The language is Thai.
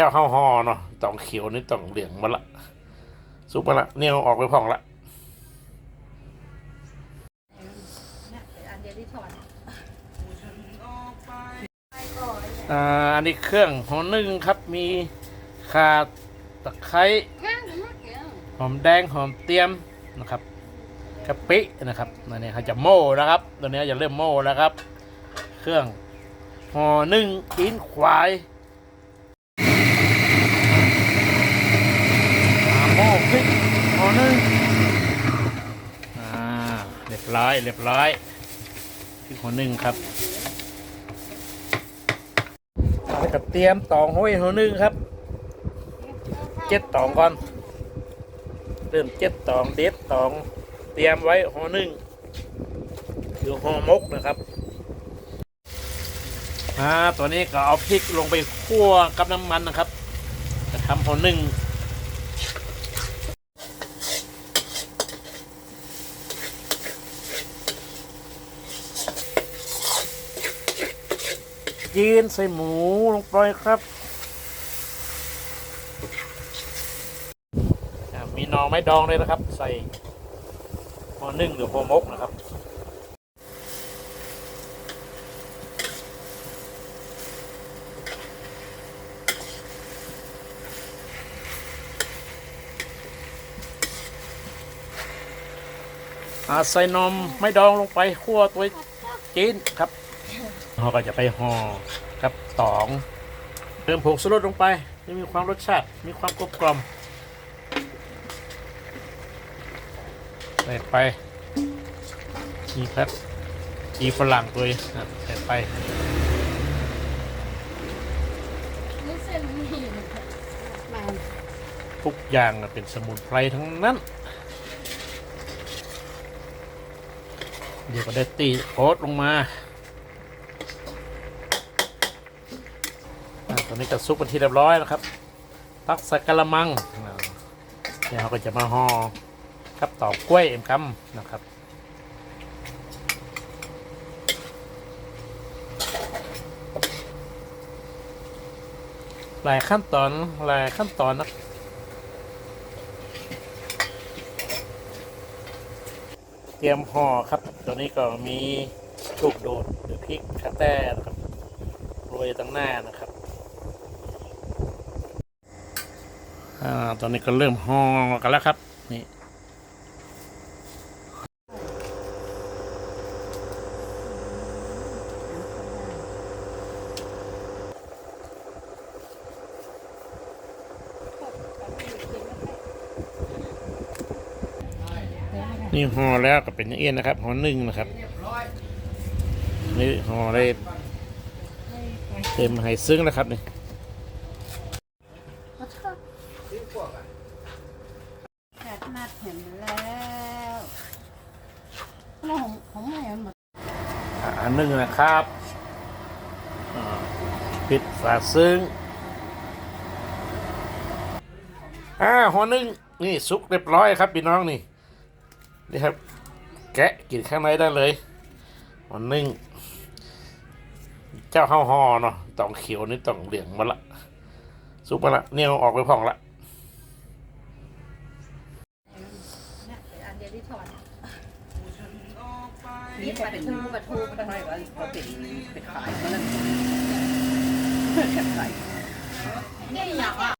เจ้าข้าห่อเนาะต้องเขียวนี่ต้องเหลืองมาละซุปมาละเนี่ยออกไปพ่องละอันนี้เครื่องห่อนึ่งครับมีข่าตะไคร้หอมแดงหอมเตียมนะครับกะปินะครับอันนี้เขาจะโม่นะครับตัวนี้จะเริ่มโม่แล้วครับ เครื่องห่อนึ่งตีนควายอ่าโม่พริก หนึ่งอ่าเรียบร้อยเรียบร้อยพริกห่อนึ่งครับแล้วก็เตรียมตองห้อยหัวหนึ่งครับ เจ็ดตองก่อนเริ่มเจ็ดตองเด็ดตอง เตรียมไว้หัวหนึ่งคือห่อมกนะครับอ่าตัวนี้ก็เอาพริกลงไปคั่วกับน้ำมันนะครับจะทำหัวหนึ่ง ยีนใส่หมูลงไปครับมีนอไม้ดองเลยนะครับ ใส่หอนึ่งหรือหอมกนะครับใส่นมไม้ดองลงไปคั่วตัวจีนครับ เราก็จะไปห่อกับตองเติมผงชูรสลงไปให้มีความรสชาติ มีความกลมกล่อมใส่ไปนี่ครับอีฝรั่งตัวนี้นะใส่ไปทุกอย่างเป็นสมุนไพรทั้งนั้น เดี๋ยวก็ได้ตีโคตลงมาอ่า ตอนนี้ก็ซุปเป็นที่เรียบร้อยนะครับ ตักใส่กระมังเดี๋ยวเราก็จะมาห่อกับต่อกกล้วยเอ็มคำนะครับหลายขั้นตอนหลายขั้นตอนนะเตรียมห่อครับ ตัวนี้ก็มีลูกโดดหรือพริกคาแต้นะครับโรยตั้งหน้านะครับ อ่าตอนนี้ก็เริ่มห่อกันแล้วครับ นี่นี่ห่อแล้วก็เป็นอย่างเอี้ยนนะครับห่อหนึ่งนะครับนี่ห่อได้เต็มไห้ซึ้งแล้วครับนี่ แขกนัดเห็นแล้วแล้วของของแม่มันหมดอ่าอันหนึ่งนะครับอ่าปิดฝาซึ้งอ่าห่อหนึ่งนี่สุกเรียบร้อยครับพี่น้องนี่นี่ครับ แกะกินข้างในได้เลยห่อหนึ่งเจ้าข้าวห่อเนาะต้องเขียวนี่ต้องเหลืองมาละสุกมาละเนี่ยเอาออกไปพ่องละ เนี่ยอันเดียวที่ถอน นี่พอเป็นปลาทูปลาทูก็พอเป็นเป็นขายก็แล้วขายนี่อย่างอะ